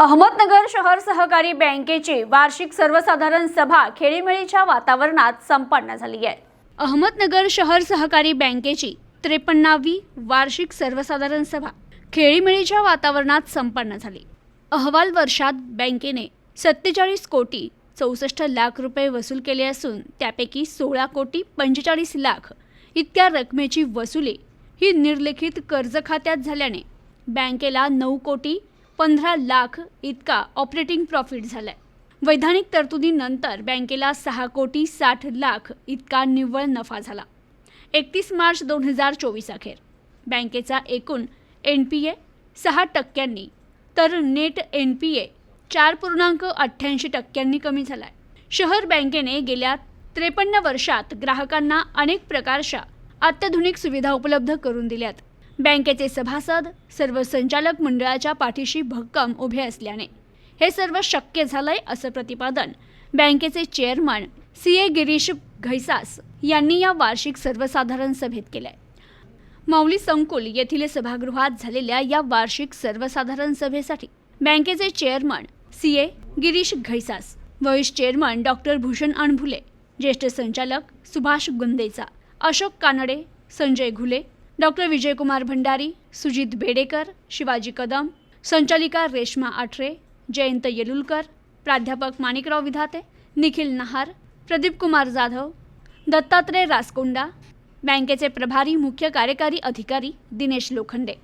अहमदनगर शहर सहकारी बँकेची वार्षिक सर्वसाधारण सभा खेळीमेळीच्या वातावरणात संपन्न झाली आहे. अहमदनगर शहर सहकारी बँकेची त्रेपन्नावी वार्षिक सर्वसाधारण सभा खेळीमेळीच्या वातावरणात संपन्न झाली. अहवाल वर्षात बँकेने सत्तेचाळीस कोटी चौसष्ट लाख रुपये वसूल केले असून त्यापैकी सोळा कोटी पंचेचाळीस लाख इतक्या रकमेची वसुली ही निर्लेखित कर्ज खात्यात झाल्याने बँकेला नऊ कोटी पंधरा लाख इतका ऑपरेटिंग प्रॉफिट झालाय. वैधानिक तरतुदीनंतर बँकेला सहा कोटी साठ लाख इतका निव्वळ नफा झाला. एकतीस मार्च दोन हजार चोवीस अखेर. बँकेचा एकूण एन पी ए सहा टक्क्यांनी तर नेट एन पी ए चार पूर्णांक अठ्ठ्याऐंशी टक्क्यांनी कमी झाला आहे शहर बँकेने गेल्या त्रेपन्न वर्षात ग्राहकांना अनेक प्रकारच्या अत्याधुनिक सुविधा उपलब्ध करून दिल्यात. बँकेचे सभासद सर्व संचालक मंडळाच्या पाठीशी भक्कम उभे असल्याने. हे सर्व शक्य झालंय असं प्रतिपादन बँकेचे chairman C A Girish Ghaisas यांनी या वार्षिक सर्वसाधारण सभेत केलंय. माऊली संकुल येथील सभागृहात झालेल्या या वार्षिक सर्वसाधारण सभेसाठी बँकेचे chairman C A Girish Ghaisas vice chairman doctor Bhushan Anbhule ज्येष्ठ संचालक सुभाष गुंदेचा अशोक कानडे संजय घुले डॉक्टर विजयकुमार भंडारी सुजित बेडेकर शिवाजी कदम संचालिका रेश्मा आठरे जयंत येलुलकर प्राध्यापक माणिकराव विधाते निखिल नहार प्रदीप कुमार जाधव दत्तात्रय रासकोंडा बँकेचे प्रभारी मुख्य कार्यकारी अधिकारी दिनेश लोखंडे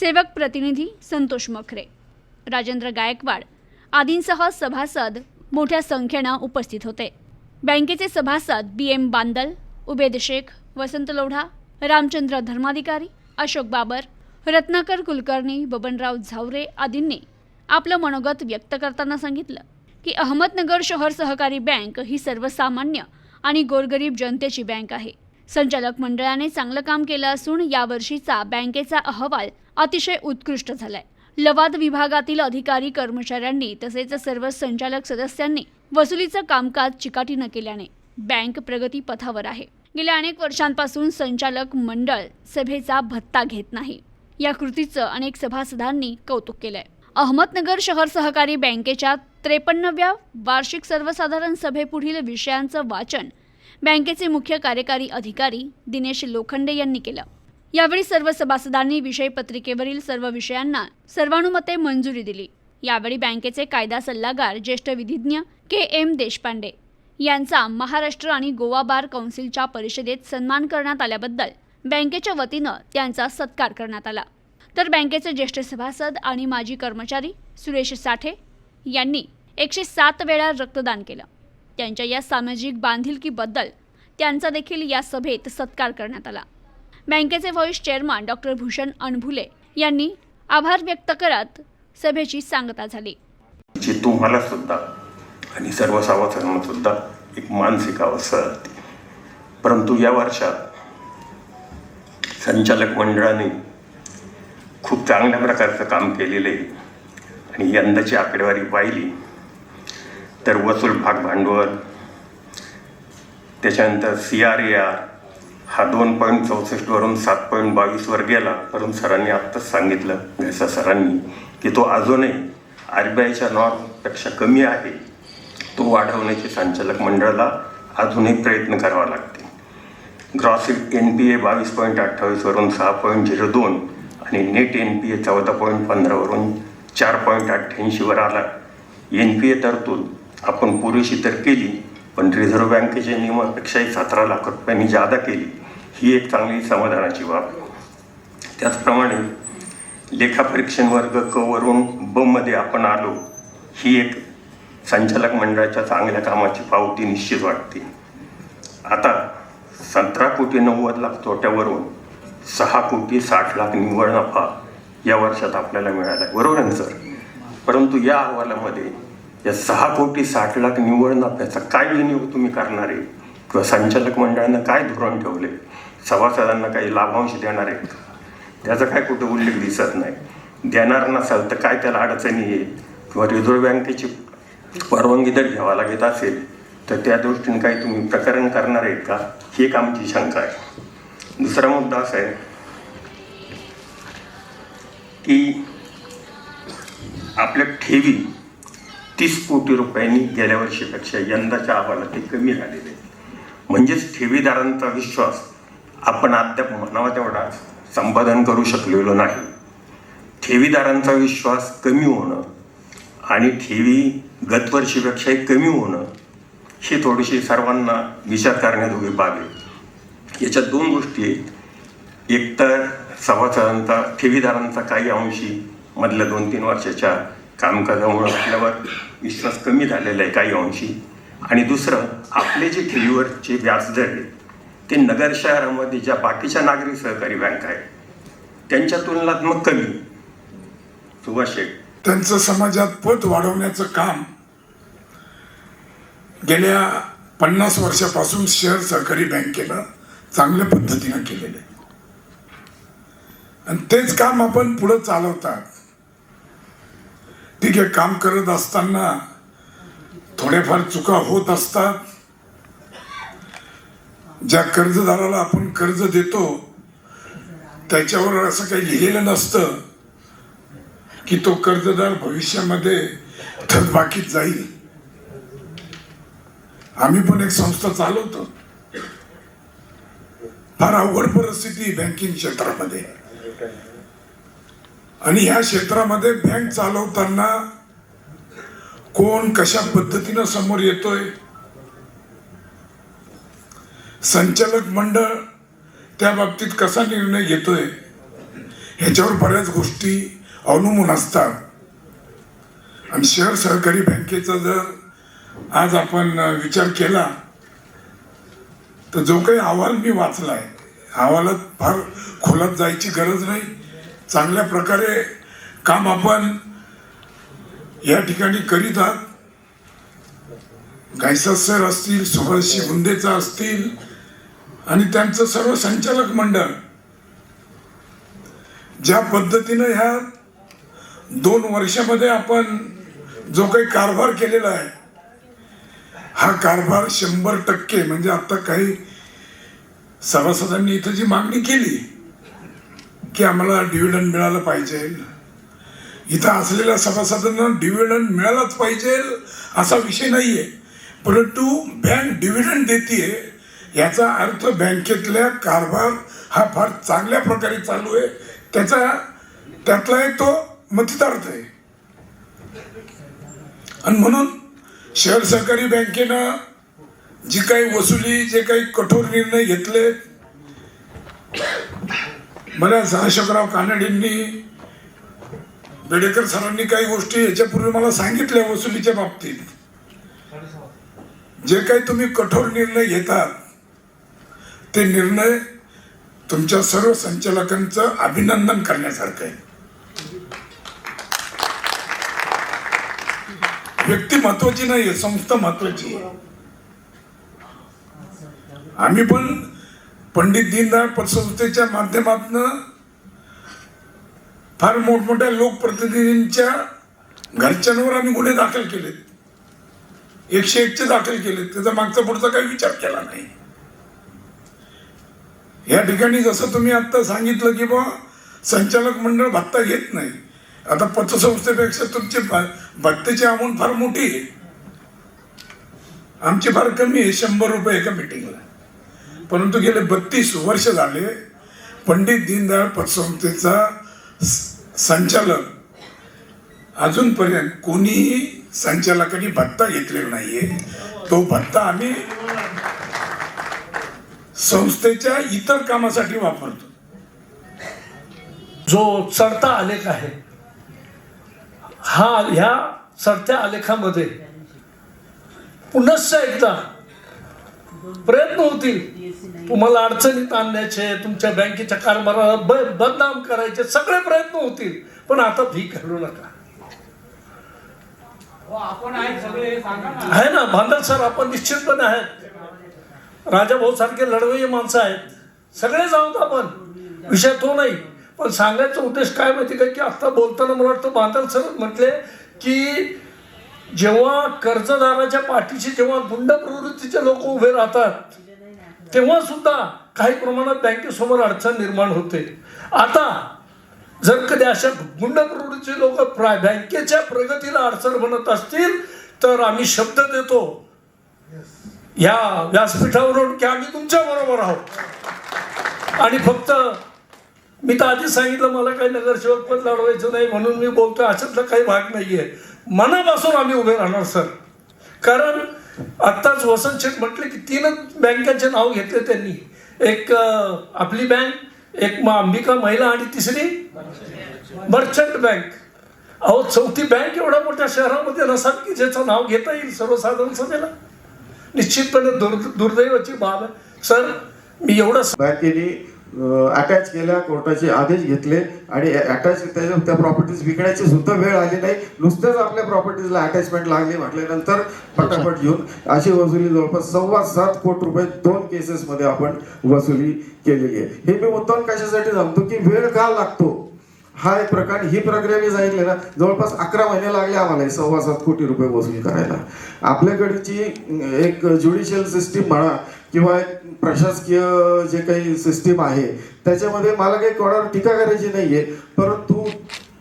सेवक प्रतिनिधी संतोष मखरे राजेंद्र गायकवाड आदींसह सभासद मोठ्या संख्येनं उपस्थित होते. बँकेचे सभासद बी एम बांदल उबेद शेख वसंत लोढा रामचंद्र धर्माधिकारी अशोक बाबर रत्नाकर कुलकर्णी बबनराव झावरे आदींनी आपलं मनोगत व्यक्त करताना सांगितलं की अहमदनगर शहर सहकारी बँक ही सर्वसामान्य आणि गोरगरीब जनतेची बँक आहे. संचालक मंडळाने चांगलं काम केलं असून यावर्षीचा बँकेचा अहवाल अतिशय उत्कृष्ट झालाय. लवाद विभागातील अधिकारी कर्मचाऱ्यांनी तसेच सर्व संचालक सदस्यांनी वसुलीचं कामकाज चिकाटीनं केल्याने बँक प्रगती पथावर आहे. गेल्या अनेक वर्षांपासून संचालक मंडळ सभेचा भत्ता घेत नाही. या कृतीचं अनेक सभासदांनी कौतुक केलंय. अहमदनगर शहर सहकारी बँकेच्या त्रेपन्नव्या वार्षिक सर्वसाधारण सभेपुढील विषयांचं वाचन बँकेचे मुख्य कार्यकारी अधिकारी दिनेश लोखंडे यांनी केलं. यावेळी सर्व सभासदांनी विषय पत्रिकेवरील सर्व विषयांना सर्वानुमते मंजुरी दिली. यावेळी बँकेचे कायदा सल्लागार ज्येष्ठ विधिज्ञ के एम देशपांडे यांचा महाराष्ट्र आणि गोवा बार कौन्सिलच्या परिषदेत सन्मान करण्यात आल्याबद्दल बँकेच्या वतीनं त्यांचा सत्कार करण्यात आला. तर बँकेचे ज्येष्ठ सभासद आणि माजी कर्मचारी सुरेश साठे यांनी एकशे सात वेळा रक्तदान केलं. त्यांच्या या सामाजिक बांधिलकीबद्दल त्यांचा देखील या सभेत सत्कार करण्यात आला. बँकेचे vice chairman doctor Bhushan Anbhule यांनी आभार व्यक्त करत सभेची सांगता झाली. तुम्हाला सुद्धा आणि सर्व एक मानसिक अवस्था असते. परंतु या वर्षात संचालक मंडळाने खूप चांगल्या प्रकारचं काम केलेलं आहे आणि यंदाची आकडेवारी पाहिली तर वसूल भाग भांडवल त्याच्यानंतर सी आर ए आर हा दोन पॉईंट चौसष्टवरून सात पॉईंट बावीसवर गेला परंतु सरांनी आत्ताच सांगितलं घसा सरांनी की तो अजूनही आर बी आयच्या नॉर्मपेक्षा कमी आहे. तो वाढवण्याचे संचालक मंडळाला अजूनही प्रयत्न करावा लागते ग्रॉस एन पी ए बावीस पॉईंट अठ्ठावीसवरून सहा पॉईंट झिरो दोन आणि नेट एन पी ए चौदा पॉईंट पंधरावरून चार पॉईंट अठ्ठ्याऐंशीवर आला. एन पी ए तरतूद आपण पुरेशी तर केली पण रिझर्व्ह बँकेच्या नियमापेक्षाही सतरा लाख रुपयांनी जादा केली ही एक चांगली समाधानाची बाब त्याचप्रमाणे लेखापरीक्षण वर्ग क वरून बमध्ये आपण आलो ही एक संचालक मंडळाच्या चांगल्या कामाची पावती निश्चित वाटते. आता सतरा कोटी नव्वद लाख तोट्यावरून सहा कोटी साठ लाख निव्वळ नफा या वर्षात आपल्याला मिळाला आहे बरोबर आहे ना सर? परंतु या अहवालामध्ये या सहा कोटी साठ लाख निव्वळ नफ्याचा काय विनियोग तुम्ही करणार आहे? किंवा संचालक मंडळानं काय धोरण ठेवले सभासदांना काही लाभांश देणार आहेत त्याचा काय कुठं उल्लेख दिसत नाही. देणार नसाल तर काय त्याला अडचणी येईल किंवा रिझर्व्ह बँकेची परवानगी जर घ्यावा लागत असेल तर त्या दृष्टीने काही तुम्ही प्रकरण करणार आहेत का? ही एक आमची शंका आहे. दुसरा मुद्दा असा आहे की आपल्या ठेवी तीस कोटी रुपयांनी गेल्या वर्षीपेक्षा यंदाच्या अहवालात ते कमी झालेले. आहे. म्हणजेच ठेवीदारांचा विश्वास आपण अद्याप म्हणावा तेवढा संपादन करू शकलेलो नाही. ठेवीदारांचा विश्वास कमी होणं आणि ठेवी गतवर्षीपेक्षाही कमी होणं ही थोडीशी सर्वांना विचार करण्याजोगी बाब आहे याच्यात दोन गोष्टी आहेत. एकतर सभासदांचा ठेवीदारांचा काही अंशी मधल्या दोन तीन वर्षाच्या कामकाजामुळे आपल्यावर विश्वास कमी झालेला आहे काही अंशी. आणि दुसरं आपले जे ठेवीवरचे व्याजदर आहेत ते नगर शहरामध्ये ज्या बाकीच्या नागरी सहकारी बँका आहेत त्यांच्या तुलनात्मक कमी. सुभाष शेठ त्यांचं समाजात पत वाढवण्याचं काम गेल्या पन्नास वर्षापासून शहर सहकारी बँकेला चांगल्या पद्धतीनं केलेलं आहे. आणि तेच काम आपण पुढं चालवतात. ठीक आहे काम करत असताना थोड्याफार चुका होत असतात. ज्या कर्जदाराला आपण कर्ज देतो त्याच्यावर असं काही लिहिलेलं नसतं. की तो कर्जदार भविष्यामध्ये थकबाकीत जाईल. आम्ही पण एक संस्था चालवतो. फार अवघड परिस्थिती बँकिंग क्षेत्रामध्ये. आणि ह्या क्षेत्रामध्ये बँक चालवताना कोण कशा पद्धतीनं समोर येतोय? संचालक मंडळ त्या बाबतीत कसा निर्णय घेतोय? ह्याच्यावर बऱ्याच गोष्टी अवलंबून असतात. आणि शहर सहकारी बँकेचा जर आज आपण विचार केला तर जो काही अहवाल मी वाचलाय अहवालात फार खोलात जायची गरज नाही. चांगल्या प्रकारे काम आपण या ठिकाणी करीत आहात. गायसा सर असतील सुभाषजी हुंदेचा असतील आणि त्यांचं सर्व संचालक मंडळ. ज्या पद्धतीनं ह्या दोन वर्षामध्ये आपण जो काही कारभार केलेला आहे हा कारभार शंभर टक्के म्हणजे आता काही सभासदांनी इथं जी मागणी केली की आम्हाला डिव्हिडंड मिळालं पाहिजे. इथं असलेल्या सभासदांना डिव्हिडंड मिळालाच पाहिजे असा विषय नाहीये. परंतु बँक डिव्हिडंड देते याचा अर्थ बँकेतल्या कारभार हा फार चांगल्या प्रकारे चालू आहे. त्याचा त्यातला एक तो मतदार्थ आहे. आणि म्हणून शहर सहकारी बँकेनं जी काही वसुली जे काही कठोर निर्णय घेतले बऱ्याच अशोकराव कानडेंनी बेडेकर सरांनी काही गोष्टी याच्यापूर्वी मला सांगितल्या वसुलीच्या बाबतीत. जे काही तुम्ही कठोर निर्णय घेतात ते निर्णय तुमच्या सर्व संचालकांचं अभिनंदन करण्यासारखं आहे. व्यक्ती महत्वाची नाहीये संस्था महत्वाची आहे. आम्ही पण पंडित दीनदयाळ पतसंस्थेच्या माध्यमातून फार मोठमोठ्या लोकप्रतिनिधींच्या घरच्यांवर आम्ही गुन्हे दाखल केलेत. एकशे एकचे दाखल केलेत. त्याचा मागचा पुढचा काही विचार केला नाही. या ठिकाणी जसं तुम्ही आता सांगितलं की बा संचालक मंडळ भत्ता घेत नाही. आता पतसंस्थेपेक्षा तुमची भक्तीची भत्तेची अमाऊंट फार मोठी आहे. आमची फार कमी आहे शंभर रुपये एका मिटिंगला परंतु गेले बत्तीस वर्ष झाले पंडित दीनदयाळ पतसंस्थेचा संचालक अजूनपर्यंत कोणीही संचालकांनी भत्ता घेतलेला नाहीये. तो भत्ता आम्ही संस्थेच्या इतर कामासाठी वापरतो. जो चढता आलेख आहे हा ह्या चढत्या आलेखामध्ये. पुनश्च एकदा प्रयत्न होतील. तुम्हाला अडचणीत आणण्याचे तुमच्या बँकेच्या कारभाराला बदनाम करायचे सगळे प्रयत्न होतील. पण आता भीक घालू नका. आहे ना भांडल सर आपण निश्चितपणे आहेत. राजा भाऊ सारखे लढवई माणसं आहेत. सगळे जाऊन आपण. विषय तो नाही. पण सांगायचा उद्देश काय माहिती का? की आता बोलताना मला वाटतं बांधल सर म्हटले की जेव्हा कर्जदाराच्या पाठीशी जेव्हा गुंड प्रवृत्तीचे लोक उभे राहतात तेव्हा सुद्धा काही प्रमाणात बँकेसमोर अडचण निर्माण होते. आता जर कधी अशा गुंड प्रवृत्तीचे लोक बँकेच्या प्रगतीला अडचण बनत असतील तर आम्ही शब्द देतो. या व्यासपीठावरून की आम्ही तुमच्या बरोबर आहोत. आणि फक्त मी तर आधीच सांगितलं मला काही नगरसेवक पद लढवायचं नाही म्हणून मी बोलतोय अशातला काही भाग नाहीये. मनापासून आम्ही उभे राहणार सर. कारण आत्ताच वसंत शेठ म्हटले की तीनच बँकांचे नाव घेतले त्यांनी. एक आपली बँक एक म- अंबिका महिला आणि तिसरी मर्चंट बँक. अहो चौथी बँक एवढ्या मोठ्या शहरामध्ये नसाल की ज्याचं नाव घेता येईल सर्वसाधारण सभेला? निश्चितपणे दुर् दुर्दैवाची बाब आहे. सर मी एवढं बँकेने अटॅच केल्या कोर्टाचे आदेश घेतले आणि अटॅच त्या त्या प्रॉपर्टीज विकण्याची सुद्धा वेळ आली नाही. नुसतेच आपल्या प्रॉपर्टीजला अटॅचमेंट लागली म्हटल्यानंतर पटापट घेऊन अशी वसुली जवळपास सव्वा सात कोटी रुपये दोन केसेसमध्ये आपण वसुली केलेली आहे. हे मी मुद्दाम कशासाठी सांगतो की वेळ का लागतो? हा एक प्रकार ही प्रक्रिया मी सांगितली ना जवळपास अकरा महिने लागले आम्हाला सव्वा सात कोटी रुपये वसूल करायला. आपल्याकडची एक ज्युडिशियल सिस्टीम म्हणा किंवा एक प्रशासकीय जे काही सिस्टीम आहे त्याच्यामध्ये मला काही कोणावर टीका करायची नाहीये परंतु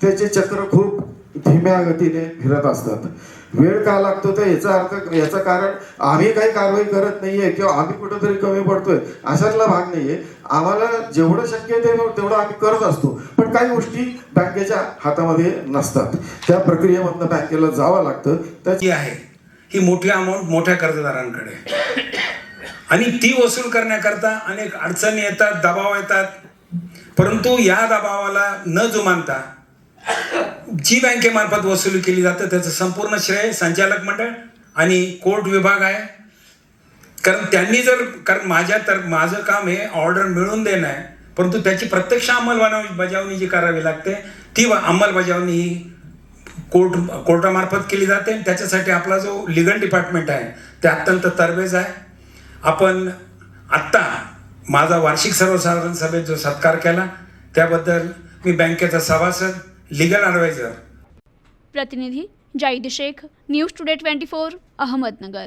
त्याचे चक्र खूप धीम्या गतीने फिरत असतात. वेळ का लागतो तर याचा अर्थ याचं कारण आम्ही काही कारवाई करत नाहीये किंवा आम्ही कुठेतरी कमी पडतोय अशातला भाग नाहीये. आम्हाला जेवढं शक्य आहे ते- तेवढं आम्ही करत असतो. पण काही गोष्टी बँकेच्या हातामध्ये नसतात. त्या प्रक्रियेमधनं बँकेला जावं लागतं. त्याची आहे. ही मोठी अमाऊंट मोठ्या कर्जदारांकडे आणि ती वसूल करण्याकरता अनेक अडचणी येतात दबाव येतात. परंतु या दबावाला न जुमानता जी बँकेमार्फत वसुली केली जाते त्याचं संपूर्ण श्रेय संचालक मंडळ आणि कोर्ट विभाग आहे. कारण त्यांनी जर कारण माझ्या तर माझं काम हे ऑर्डर मिळवून देणं आहे परंतु त्याची प्रत्यक्ष अंमलबजावणी बजावणी जी करावी लागते ती अंमलबजावणी ही कोर्ट कोर्टामार्फत केली जाते आणि त्याच्यासाठी आपला जो लिगल डिपार्टमेंट आहे ते अत्यंत तरबेज आहे. आपण आत्ता माझा वार्षिक सर्वसाधारण सभेत जो सत्कार केला त्याबद्दल मी बँकेचा सभासद लिगल ॲडवायझर प्रतिनिधी Zaid Shaikh news today twenty four Ahmednagar.